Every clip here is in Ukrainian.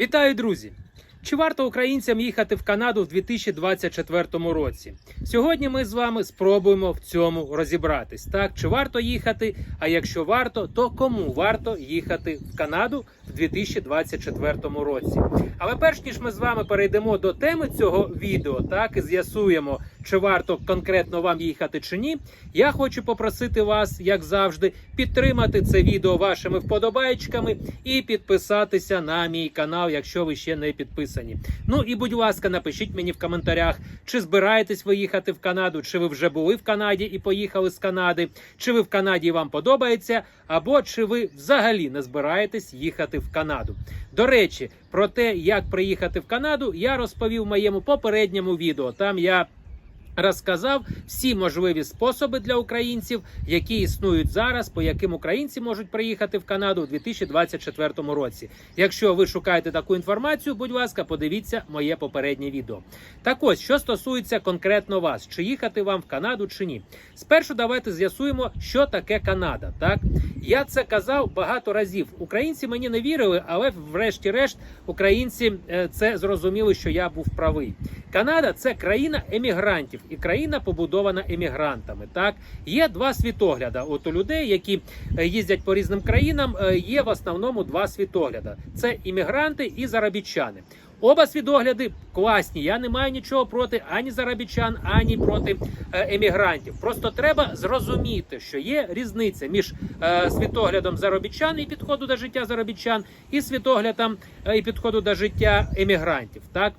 Вітаю, друзі! Чи варто українцям їхати в Канаду в 2024 році? Сьогодні ми з вами спробуємо в цьому розібратись. Так, чи варто їхати? А якщо варто, то кому варто їхати в Канаду в 2024 році? Але перш ніж ми з вами перейдемо до теми цього відео, так і з'ясуємо, чи варто конкретно вам їхати чи ні. Я хочу попросити вас, як завжди, підтримати це відео вашими вподобайками і підписатися на мій канал, якщо ви ще не підписані. Ну і будь ласка, напишіть мені в коментарях, чи збираєтесь ви їхати в Канаду, чи ви вже були в Канаді і поїхали з Канади, чи ви в Канаді вам подобається, або чи ви взагалі не збираєтесь їхати в Канаду. До речі, про те, як приїхати в Канаду, я розповів в моєму попередньому відео. Там я розказав всі можливі способи для українців, які існують зараз, по яким українці можуть приїхати в Канаду у 2024 році. Якщо ви шукаєте таку інформацію, будь ласка, подивіться моє попереднє відео. Так ось, що стосується конкретно вас, чи їхати вам в Канаду чи ні. Спершу давайте з'ясуємо, що таке Канада. Так я це казав багато разів. Українці мені не вірили, але врешті-решт українці е, це зрозуміли, що я був правий. Канада це країна емігрантів і країна побудована емігрантами. Так є два світогляда. От у людей, які е, їздять по різним країнам, е, є в основному два світогляда: це іммігранти і заробітчани. Оба світогляди класні. Я не маю нічого проти ані заробітчан, ані проти е, емігрантів. Просто треба зрозуміти, що є різниця між е, світоглядом заробітчан і підходу до життя заробітчан, і світоглядом і підходу до життя емігрантів. Так.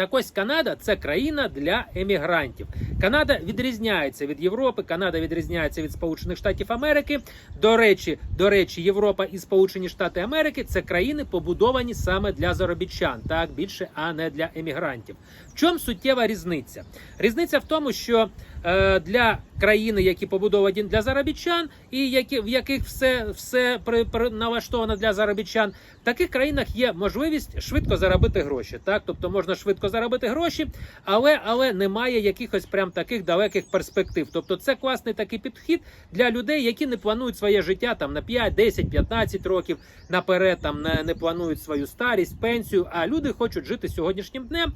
Так ось Канада це країна для емігрантів. Канада відрізняється від Європи. Канада відрізняється від Сполучених Штатів Америки. До речі, до речі, Європа і Сполучені Штати Америки це країни побудовані саме для заробітчан, так більше, а не для емігрантів. В чому суттєва різниця? Різниця в тому, що е, для країни, які побудовані для заробітчан, і які в яких все все при, при, налаштовано для заробітчан, в таких країнах є можливість швидко заробити гроші. Так, тобто можна швидко заробити гроші, але але немає якихось прям таких далеких перспектив. Тобто, це класний такий підхід для людей, які не планують своє життя там на 5, 10, 15 років наперед, там не, не планують свою старість, пенсію. А люди хочуть жити сьогоднішнім днем.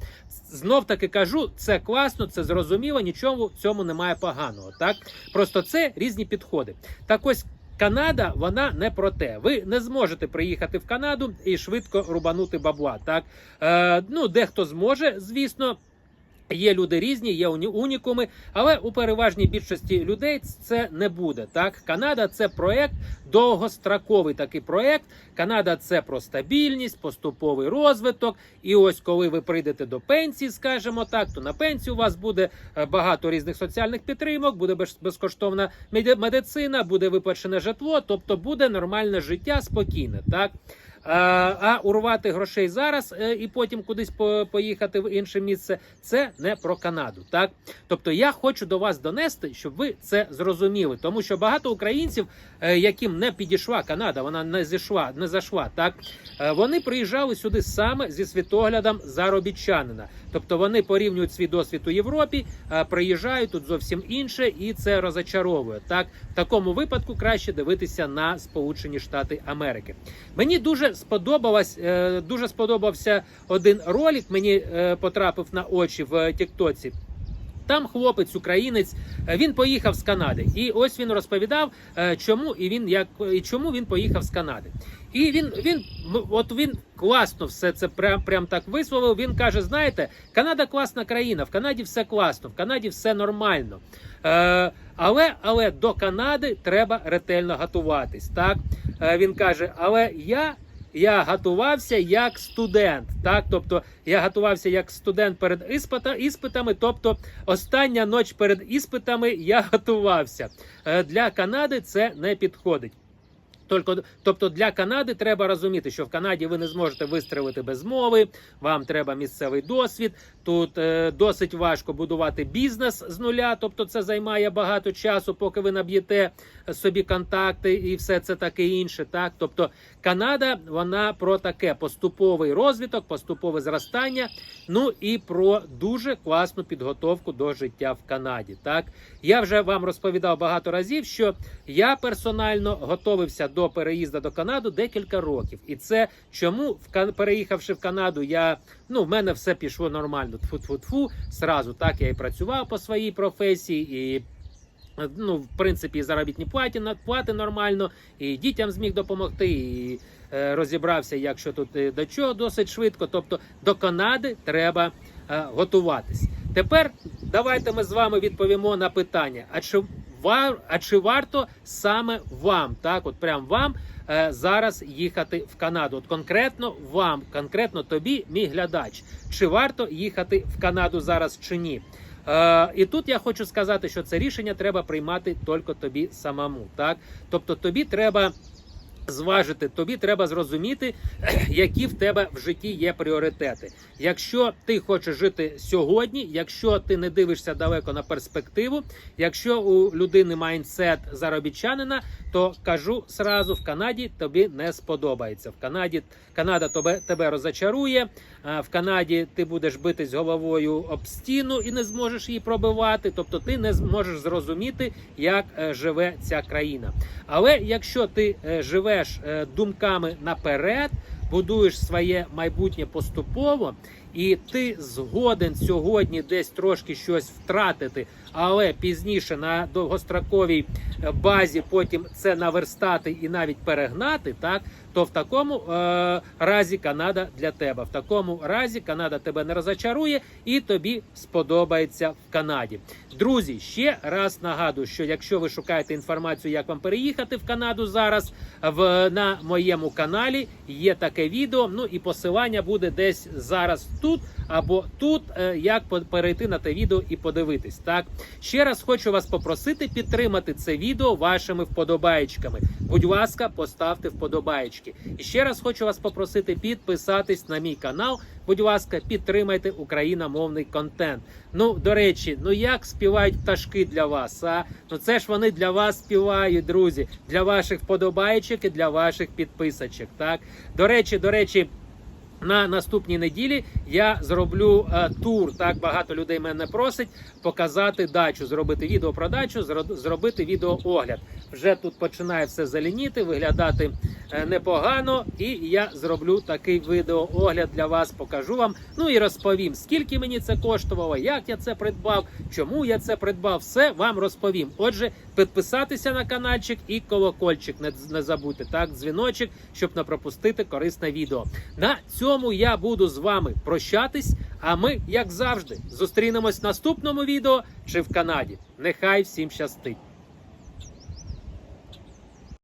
Знов таки кажу, це класно, це зрозуміло, нічого в цьому немає поганого. Так просто це різні підходи. Так ось. Канада, вона не про те. Ви не зможете приїхати в Канаду і швидко рубанути бабла. Так е, ну дехто зможе, звісно. Є люди різні, є уні- унікуми, але у переважній більшості людей це не буде. Так, Канада це проект довгостроковий такий проект. Канада це про стабільність, поступовий розвиток. І ось коли ви прийдете до пенсії, скажімо так, то на пенсію у вас буде е, багато різних соціальних підтримок, буде без- безкоштовна меди- медицина, буде виплачене житло, тобто буде нормальне життя спокійне. Так. А, а урвати грошей зараз е, і потім кудись по- поїхати в інше місце це не про Канаду. Так, тобто я хочу до вас донести, щоб ви це зрозуміли, тому що багато українців, е, яким не підійшла Канада, вона не зійшла, не зайшла. Так е, вони приїжджали сюди саме зі світоглядом заробітчанина. Тобто вони порівнюють свій досвід у Європі, е, приїжджають тут зовсім інше, і це розочаровує. Так, в такому випадку краще дивитися на Сполучені Штати Америки. Мені дуже сподобалось, е, дуже сподобався один ролик. Мені е, потрапив на очі в Тіктоці. Там хлопець, українець, е, він поїхав з Канади, і ось він розповідав, чому і він як і чому він поїхав з Канади. І він він от він класно все це прям прям так висловив. Він каже: знаєте, Канада класна країна, в Канаді все класно, в Канаді все нормально. Е, але але до Канади треба ретельно готуватись. Так е, він каже, але я. Я готувався як студент, так тобто я готувався як студент перед іспита, іспитами. Тобто, остання ніч перед іспитами я готувався. Е, Для Канади це не підходить. Тільки, тобто для Канади треба розуміти, що в Канаді ви не зможете вистрелити без мови, вам треба місцевий досвід. Тут е, досить важко будувати бізнес з нуля, тобто це займає багато часу, поки ви наб'єте собі контакти і все це таке інше. Так, тобто Канада вона про таке поступовий розвиток, поступове зростання. Ну і про дуже класну підготовку до життя в Канаді. Так я вже вам розповідав багато разів, що я персонально готовився до переїзду до Канади декілька років. І це чому в переїхавши в Канаду, я ну в мене все пішло нормально. Тфу-тфу-тфу, Сразу так я і працював по своїй професії і. Ну, в принципі, заробітні платі плати нормально, і дітям зміг допомогти, і е, розібрався, як що тут е, до чого досить швидко. Тобто до Канади треба е, готуватись. Тепер давайте ми з вами відповімо на питання: а чи вар, а чи варто саме вам, так, от прям вам е, зараз їхати в Канаду? От конкретно вам, конкретно тобі, мій глядач, чи варто їхати в Канаду зараз чи ні? Е, і тут я хочу сказати, що це рішення треба приймати тільки тобі самому. Так, тобто тобі треба. Зважити, тобі треба зрозуміти, які в тебе в житті є пріоритети. Якщо ти хочеш жити сьогодні, якщо ти не дивишся далеко на перспективу, якщо у людини майндсет заробітчанина, то кажу сразу, в Канаді тобі не сподобається. В Канаді Канада тебе, тебе розочарує. В Канаді ти будеш битись головою об стіну і не зможеш її пробивати. Тобто ти не зможеш зрозуміти, як е, живе ця країна. Але якщо ти е, живеш думками наперед, будуєш своє майбутнє поступово, і ти згоден сьогодні десь трошки щось втратити, але пізніше на довгостроковій е, базі потім це наверстати і навіть перегнати, так то в такому е, разі Канада для тебе. В такому разі Канада тебе не розочарує і тобі сподобається в Канаді. Друзі, ще раз нагадую, що якщо ви шукаєте інформацію, як вам переїхати в Канаду зараз, в на моєму каналі є таке відео. Ну і посилання буде десь зараз тут або тут, е, як перейти на те відео і подивитись. Так ще раз хочу вас попросити підтримати це відео вашими вподобаєчками. Будь ласка, поставте вподобаєчки. І ще раз хочу вас попросити підписатись на мій канал. Будь ласка, підтримайте україномовний контент. Ну, до речі, ну як співають пташки для вас? А ну це ж вони для вас співають, друзі, для ваших вподобайчик і для ваших підписочок. Так, до речі, до речі. На наступній неділі я зроблю е, тур. Так багато людей мене просить показати дачу, зробити відео про дачу, зро- зробити відеоогляд. Вже тут починає все зеленіти, виглядати непогано. І я зроблю такий відеоогляд для вас. Покажу вам. Ну і розповім, скільки мені це коштувало, як я це придбав, чому я це придбав. Все вам розповім. Отже, підписатися на каналчик і колокольчик не, не забудьте. Так, дзвіночок, щоб не пропустити корисне відео. На цьому я буду з вами прощатись. А ми, як завжди, зустрінемось в наступному відео чи в Канаді. Нехай всім щастить!